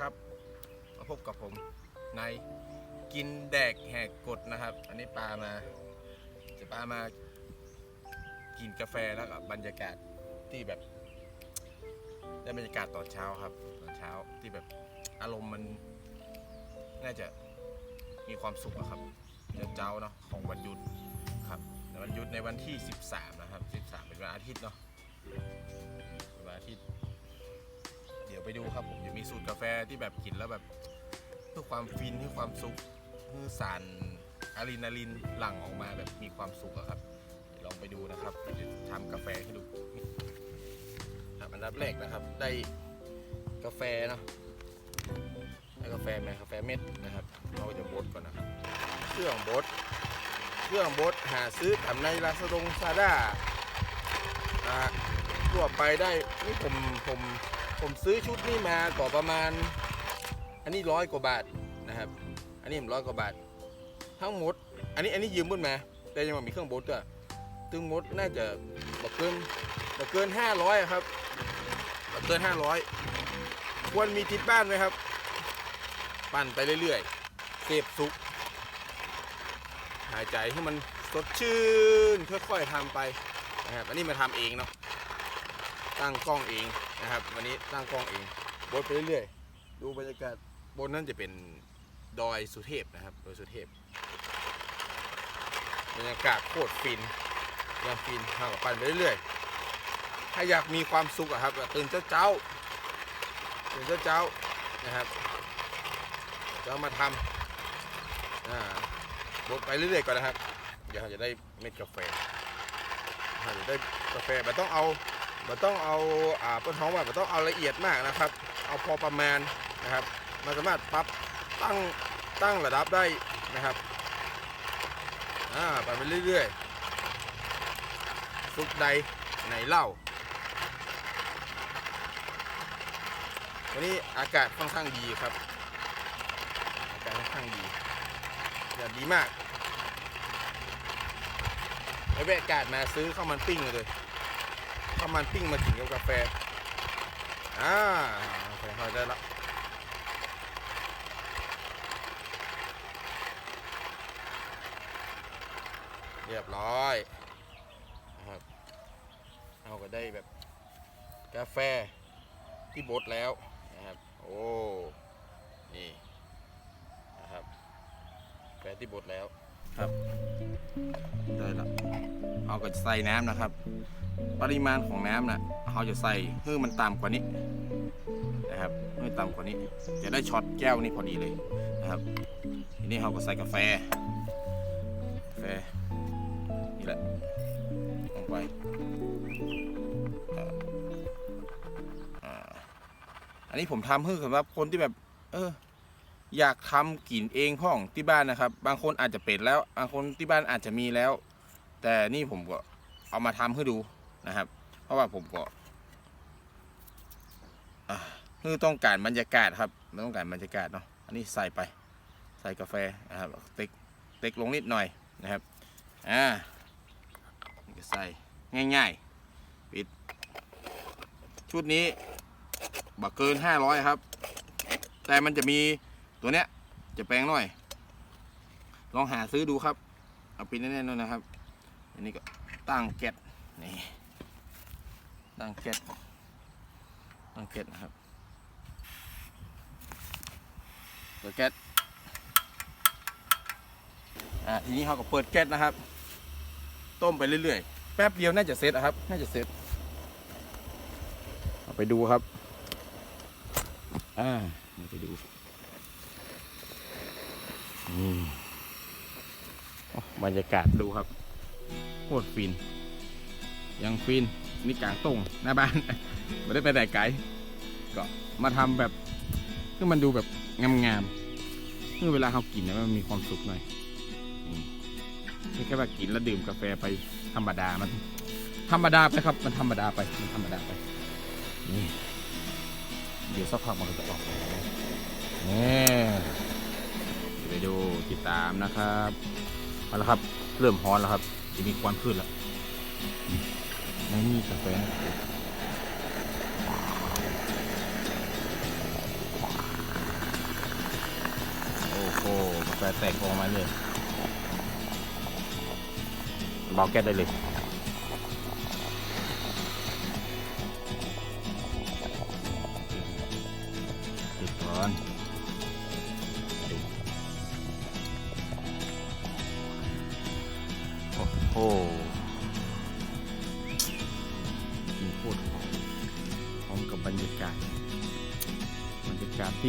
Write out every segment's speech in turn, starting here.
ครับมาพบกับผมในกินแดกแหกกฎนะครับ อันนี้ปลามา จะปลามากินกาแฟแล้วกับบรรยากาศที่แบบ ได้บรรยากาศตอนเช้าครับตอนเช้าที่แบบอารมณ์มันน่าจะมีความสุขอะครับเจ้าเนาะของวันหยุดครับในวันหยุดในวันที่ 13 นะครับ 13 เป็นวันอาทิตย์เนาะเป็นวันอาทิตย์ ยวไปดูครับผมจะมีสูตรกาแฟที่แบบกินแล้วแบบเพื่อความฟินเพื่อความสุขเพื่อสารอะดรีนาลินหลั่งออกมาแบบมีความสุขอะครับเดี๋ยวลองไปดูนะครับเดี๋ยวจะทำกาแฟให้ดูครับอันดับแรกนะครับ ได้กาแฟเนาะได้กาแฟไหมกาแฟเม็ดนะครับเราจะบดก่อนนะครับเครื่องบดเครื่องบดหาซื้อตามในลาซาดงซาด้าอ่าทั่วไปได้นี่ผมผม ผมซื้อชุดนี้มาก็ประมาณ อันนี้ร้อยกว่าบาทนะครับ อันนี้ผมร้อยกว่าบาท ทั้งหมด อันนี้อันนี้ยืมเพิ่นมา แต่ยังมีเครื่องบดอะตึงมดน่าจะบ่เกินบ่เกิน500อะครับบ่เกิน500ควรมีติดบ้านไหมครับ ปั่นไปเรื่อยๆเสพสุกหายใจให้มันสดชื่นค่อยๆทำไปนะครับอันนี้มาทำเองเนาะตั้งกล้องเอง นะครับ วันนี้ตั้งกล้องเองบดไปเรื่อยๆดูบรรยากาศบนนั่นจะเป็นดอยสุเทพนะครับดอยสุเทพบรรยากาศโคตรฟินยังฟินทางกับปั่นไปเรื่อยๆถ้าอยากมีความสุขอะครับก็ตื่นเช้าๆตื่นเช้าๆนะครับจะเอามาทำอ่าบดไปเรื่อยๆก่อนนะครับเดี๋ยวเราจะได้เม็ดกาแฟเราจะได้กาแฟไม่ต้องเอา ไม่ต้องเอาอ่าต้นท้องว่าไม่ต้องเอาละเอียดมากนะครับ เอาพอประมาณนะครับ มันสามารถปรับตั้งตั้งระดับได้นะครับอ่าไปไปเรื่อยๆซุกใดในเหล้าวันนี้อากาศค่อนข้างดีครับ อากาศค่อนข้างดีอย่าดีมากไอ้แวะอากาศมาซื้อข้าวมันปิ้งเลย ข้าวมันปิ้งมากินกับกาแฟ อ่าโอเคเข้าใจละเรียบร้อยนะครับเอาก็ได้แบบกาแฟที่บดแล้วนะครับ โอ้ นี่นะครับกาแฟที่บดแล้วครับ ได้ละเอาก็ใส่น้ำนะครับ ปริมาณของน้ำนะเราจะใส่เพื่อมันต่ำกว่านี้นะครับให้ต่ำกว่านี้ จะได้ช็อตแก้วนี่พอดีเลยนะครับทีนี้เราก็ใส่กาแฟกาแฟนี่แหละลงไปอ่าอ่าอันนี้ผมทำเพื่อสำหรับคนที่แบบ เออ อยากทำกินเองพ่องที่บ้านนะครับ บางคนอาจจะเป็นแล้ว บางคนที่บ้านอาจจะมีแล้ว แต่นี่ผมก็เอามาทำให้ดูนะครับ เพราะว่าผมก็อ่าคือต้องการบรรยากาศครับต้องการบรรยากาศเนาะอันนี้ใส่ไปใส่กาแฟนะครับเต็กเต็กลงนิดหน่อยนะครับอ่าใส่ง่ายๆปิด ชุดนี้บักเกิน 500 ครับ แต่มันจะมี ตัวเนี้ยจะแปลงหน่อย ลองหาซื้อดูครับ เอาปิดแน่นๆด้วยนะครับ อันนี้ก็ตั้งแก๊สนี่ตั้งแก๊สตั้งแก๊สนะครับเปิดแก๊สอ่าทีนี้เขาก็เปิดแก๊สนะครับ ต้มไปเรื่อยๆ แป๊บเดียวน่าจะเสร็จครับ น่าจะเสร็จเอาไปดูครับ อ่าเอาไปดู บรรยากาศดูครับโคตรฟิน ยังฟิน นี่กลางตรงหน้าบ้าน ไม่ได้ไปไหนไกล ก็มาทำแบบคือมันดูแบบงามๆเมื่อเวลาเขากินเนี่ยมันมีความสุขหน่อยไม่แค่ว่ากินแล้วดื่มกาแฟไปธรรมดามัน ธรรมดาไปครับ มันธรรมดาไปมันธรรมดาไปนี่เดี๋ยวสักพักมันก็จะออกนี่ ไปดูติดตามนะครับเอแล้วครับ เริ่มฮ้อนแล้วครับ จะมีควันขึ้นแล้วไม่มีกาแฟโอ้โหกาแฟแตกออกมาเลยเบาแก้ได้เลย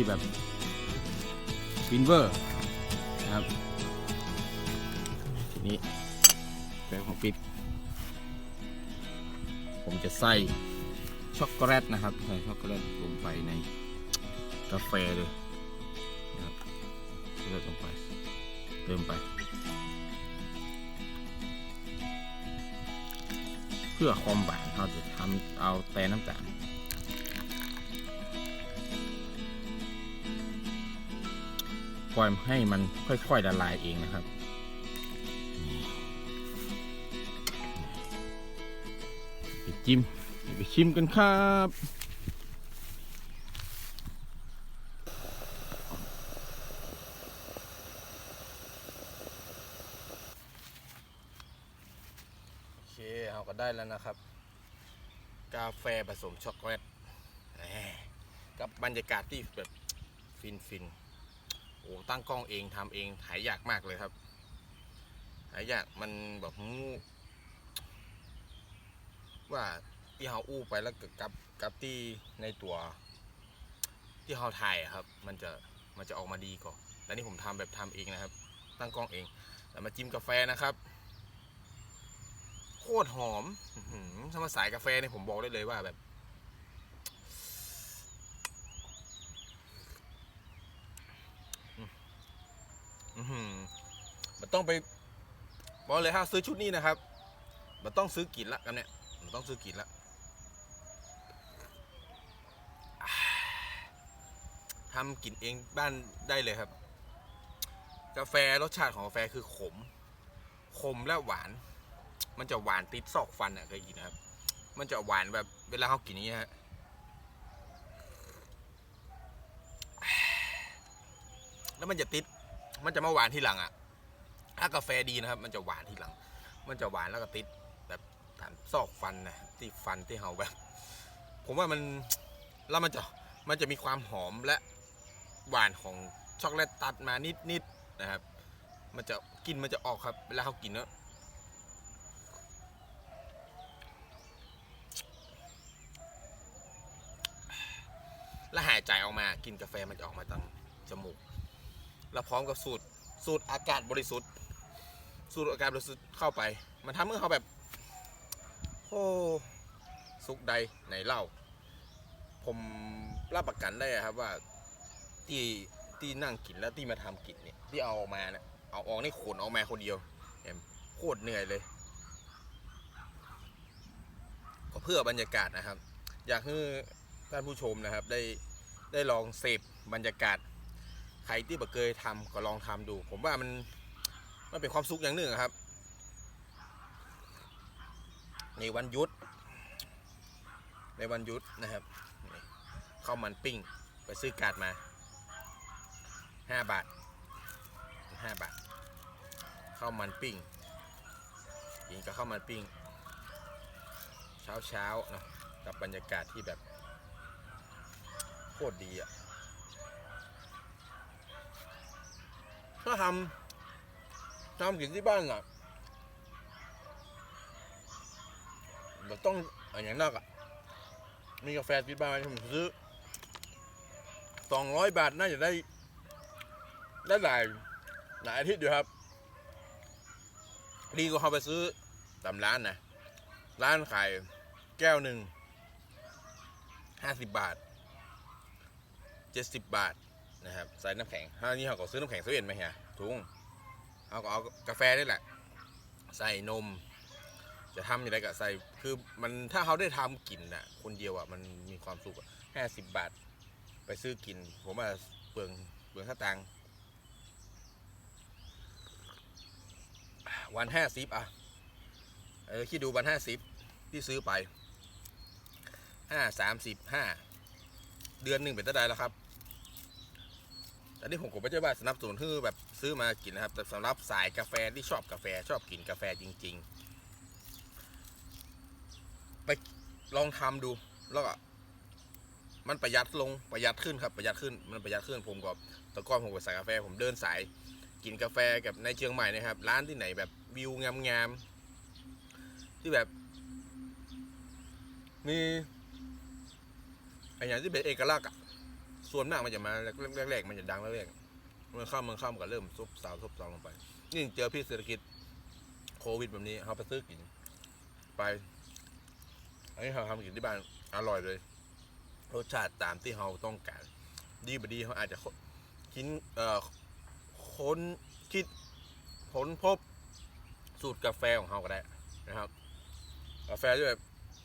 ที่แบบฟินเวอร์นะครับทีนี้แป้งของปิด ผมจะใส่ช็อกโกแลตนะครับใส่ช็อกโกแลตลงไปในกาแฟเลยนะครับช็อกลงไป เติมไป เพื่อความหวานเราจะทำเอาแต่น้ำตาล ปล่อยให้มันค่อยๆละลายเองนะครับไปจิ้มไปชิมกันครับเคเราก็ได้แล้วนะครับ กาแฟผสมช็อกโกแลตกับบรรยากาศที่แบบฟินฟินๆ โอ้ตั้งกล้องเองทำเองหายยากมากเลยครับหายยากมันแบบมูว่าที่เขาอู้ไปแล้วกับกับกับที่ในตัวที่เขาถ่ายครับ มันจะมันจะออกมาดีกว่าแล้วนี่ผมทำแบบทำเองนะครับ ตั้งกล้องเองแล้วมาจิ้มกาแฟนะครับ โคตรหอมอื้อหือถ้ามาสายกาแฟเนี่ยผมบอกได้เลยว่าแบบ อือหือ มันต้องไปบอกเลยถ้าซื้อชุดนี้นะครับ มันต้องซื้อกินละกันเนี่ย มันต้องซื้อกินละทำกินเองบ้านได้เลยครับ กาแฟรสชาติของกาแฟคือขม ขมและหวาน มันจะหวานติดซอกฟันอะเคยกินนะครับ มันจะหวานแบบเวลาเขากินนี้ฮะแล้วมันจะติด มันจะมาหวานทีหลังอะ ถ้ากาแฟดีนะครับ มันจะหวานทีหลัง มันจะหวานแล้วก็ติดแบบตามซอกฟันนะที่ฟันที่เฮาแบบ ผมว่ามันแล้วมันจะมันจะมีความหอมและหวานของช็อกโกแลตตัดมานิดๆนะครับ มันจะกลินมันจะออกครับเวลาเขากินเนอะแล้วหายใจออกมากินกาแฟมันจะออกมาทางจมูก แล้วพร้อมกับสูตรสูตรอากาศบริสุทธิ์ สูตรอากาศบริสุทธิ์เข้าไป มันทำให้เขาแบบโอ้สุกใดไหนเล่า ผมรับประกันได้ครับว่าที่ที่นั่งกินแล้วที่มาทำกินเนี่ยที่เอาออกมาเนี่ยเอาออกนี่ขนออกมาคนเดียวเนี่ยโคตรเหนื่อยเลยก็เพื่อบรรยากาศนะครับ อยากให้ท่านผู้ชมนะครับได้ได้ลองเสพบรรยากาศ ใครที่บ่เคยทำก็ลองทำดู ผมว่ามันมันเป็นความสุขอย่างหนึ่งครับ ในวันหยุด ในวันหยุดนะครับข้าวมันปิ้งไปซื้อกาดมาห้าบาทห้าบาทข้าวมันปิ้งกินกับข้าวมันปิ้ง เช้าเช้าๆเนาะกับบรรยากาศที่แบบโคตรดีอะ ถ้าทำทำกินที่บ้านอะเราต้องอย่างนักอะ มีกาแฟที่บ้านผมซื้อสองร้อยบาทน่าจะได้ ได้หลายหลายอาทิตย์อยู่ครับ ดีกว่าเขาไปซื้อตามร้านนะ ร้านขายแก้วหนึ่งห้าสิบบาทเจ็ดสิบบาท นะครับใส่น้ำแข็งถ้านี่เขาก็ซื้อน้ำแข็งเซเว่นมาเฮียถุงเขาก็เอากาแฟนี่แหละ ใส่นม จะทำอย่างไรก็ใส่คือมันถ้าเขาได้ทำกินน่ะ คนเดียวอะมันมีความสุขห้าสิบบาท ไปซื้อกิน ผมว่าเปลืองเปลืองค่าตังค์วันห้าสิบอะเออคิดดูวันห้าสิบที่ซื้อไปห้าสามสิบห้าเดือนหนึ่งเป็นเท่าใดแล้วครับ อันนี้ผมก็ไม่ใช่ว่าสนับสนุนคือแบบซื้อมากินนะครับแต่สำหรับสายกาแฟที่ชอบกาแฟชอบกินกาแฟจริง ๆ ไปลองทำดูแล้วก็มันประหยัดลงประหยัดขึ้นครับประหยัดขึ้นมันประหยัดขึ้นผมก็แตะก้อนผมก็สายกาแฟ ผมเดินสายกินกาแฟกับในเชียงใหม่นะครับ ร้านที่ไหนแบบวิวงามๆที่แบบ มีไอ้อย่างที่เป็นเอกลักษณ์อะ ส่วนมากมันจะมาแรกๆมันจะดังแรกๆมันเข้ามันเข้ามันก็เริ่มซุบสาวซุบซาวลงไปนี่เจอพี่เศรษฐกิจโควิดแบบนี้เขาไปซื้อกิน ไปอันนี้เขาทำกินที่บ้านอร่อยเลยรสชาติตามที่เราต้องการ ดีบดีเขาอาจจะคิดเอ่อค้นคิดค้นพบสูตรกาแฟของเขาก็ได้นะครับ กาแฟที่แบบ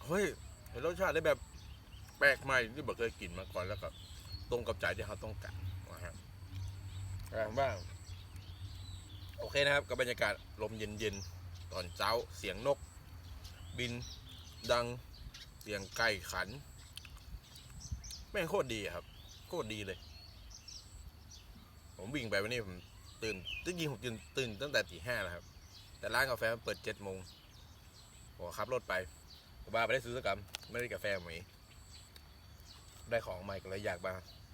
เฮ้ยเห็นรสชาติได้แบบแปลกใหม่ที่ไม่เคยกินมาก่อนแล้วก็ ตรงกับใจที่เขาต้องการนะครับว่าโอเคนะครับกับบรรยากาศลมเย็นๆ ตอนเช้าเสียงนก บิน ดังเสียงไก่ขัน แม่งโคตรดีครับ โคตรดีเลย ผมวิ่งไปวันนี้ผมตื่นจริงๆผมตื่นตื่นตั้งแต่ตีห้าแล้วครับ แต่ร้านกาแฟมันเปิดเจ็ดโมงผมขับรถไปผมบ้าไปได้ซื้อสักกำไม่ได้กาแฟหมี ได้ของใหม่ก็เลยอยากมา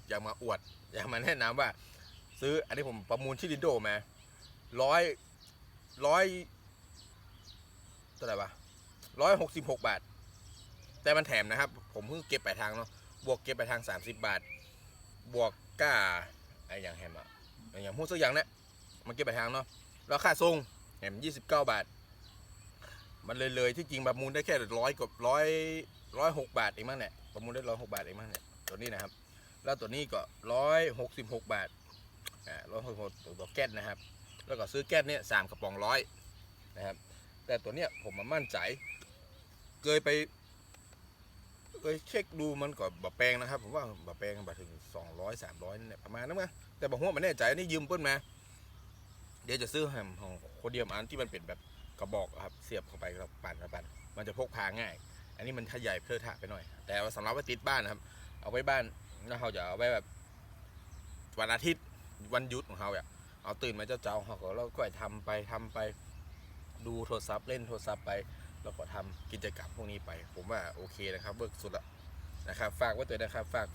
อยากมาอวด อยากมาแนะนำว่า ซื้ออันนี้ผมประมูลที่ดินโดมาร้อยร้อยเท่าไหร่ปะร้อยหกสิบหกบาท แต่มันแถมนะครับ ผมเพิ่งเก็บปลายทางเนาะบวกเก็บไปทาง30บบาท บวกก้าไอ้อย่างแฮมอะไออย่างพูดสักอย่างเนี่ยมันเก็บไปทางเนาะแล้วค่าส่งแฮม29บาท มันเลยเลยที่จริงประมูลได้แค่ร้อยกับร้อยร้อยหกบาทเองมั้งเนี่ย ประมูลได้ร้อยหกบาทเองมั้งเนี่ยตัวนี้นะครับ แล้วตัวนี้ก็ร้อยหกสิบหกบาทอ่าร้อยหกหกตัวแก๊สนะครับ แล้วก็ซื้อแก๊สเนี่ยสามกระป๋องร้อยนะครับ แต่ตัวเนี้ยผมมามั่นใจเคยไปเคยเช็คดูมันก็บะแปลงนะครับผมว่าบะแปลงบะถึงสองร้อยสามร้อยนี่นแหละประมาณนั้นมั้งแต่บะหัวมันแน่ใจนี่ยืมเปิ้ลมาเดี๋ยวจะซื้อแฮมของโคเดียมอันที่มันเป็นแบบกระบอกครับเสียบเข้าไปแล้วปั่นแล้วปั่นมันจะพกพาง่าย อันนี้มันถ้าใหญ่เพลอะทะไปหน่อย แต่ว่าสำหรับไว้ติดบ้านนะครับ เอาไว้บ้านแล้วเราจะเอาไว้แบบวันอาทิตย์วันหยุดของเราอะเอาตื่นมาเจ้าเจ้าเขาก็เราก็ทำไปทำไปดูโทรศัพท์เล่นโทรศัพท์ไปแล้วก็ทำกิจกรรมพวกนี้ไป ผมว่าโอเคนะครับเวิร์กสุดละนะครับ ฝากไว้ตัวนะครับ ฝาก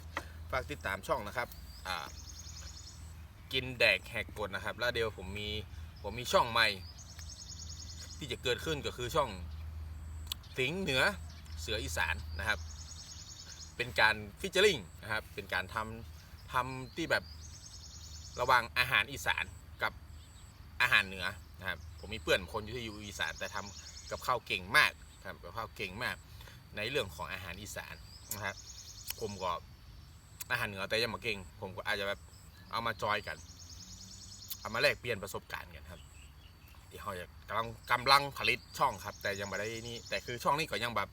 ฝากติดตามช่องนะครับอ่ากินแดกแหกกฎนะครับ แล้วเดี๋ยวผมมีผมมีช่องใหม่ ที่จะเกิดขึ้นก็คือช่องสิงเหนือ เสืออีสานนะครับ เป็นการฟิชเจอริงนะครับ เป็นการทำทำที่แบบระหว่างอาหารอีสานกับอาหารเหนือนะครับผมมีเพื่อนคนอยู่ที่อยู่อีสานแต่ทำกับข้าวเก่งมากทำกับข้าวเก่งมาก ในเรื่องของอาหารอีสานนะครับผมก็อาหารเหนือแต่ยังมาเก่ง ผมก็อาจจะแบบเอามาจอยกัน เอามาแลกเปลี่ยนประสบการณ์กันครับที่เขาจะกำลังกำลังผลิตช่องครับ แต่ยังไม่ได้นี่แต่คือช่องนี้ก็ยังแบบ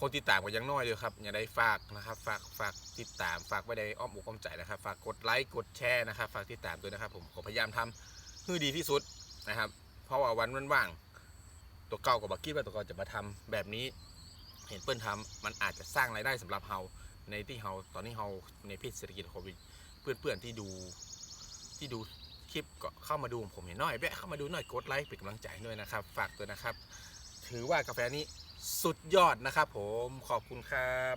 คนติดตามก็ยังน้อยเลยครับ อย่าได้ฝากนะครับ ฝากฝากติดตามฝากไว้ในอ้อมอกอ้อมใจนะครับ ฝากกดไลค์กดแชร์นะครับ ฝากติดตามด้วยนะครับ ผมก็พยายามทำให้ดีที่สุดนะครับ เพราะว่าวันว่างๆตัวเก่ากับบักกี้ว่าตัวเก่าจะมาทำแบบนี้ เห็นเปิ้ลทำมันอาจจะสร้างรายได้สำหรับเฮาในที่เฮาตอนนี้เฮาในพิษเศรษฐกิจโควิดเพื่อนๆที่ดูที่ดูคลิปก็เข้ามาดูผมเห็นน่อยแวะเข้ามาดูหน่อยกดไลค์เป็นกำลังใจด้วยนะครับ ฝากตัวนะครับ ถือว่ากาแฟนี้ สุดยอดนะครับผมขอบคุณครับ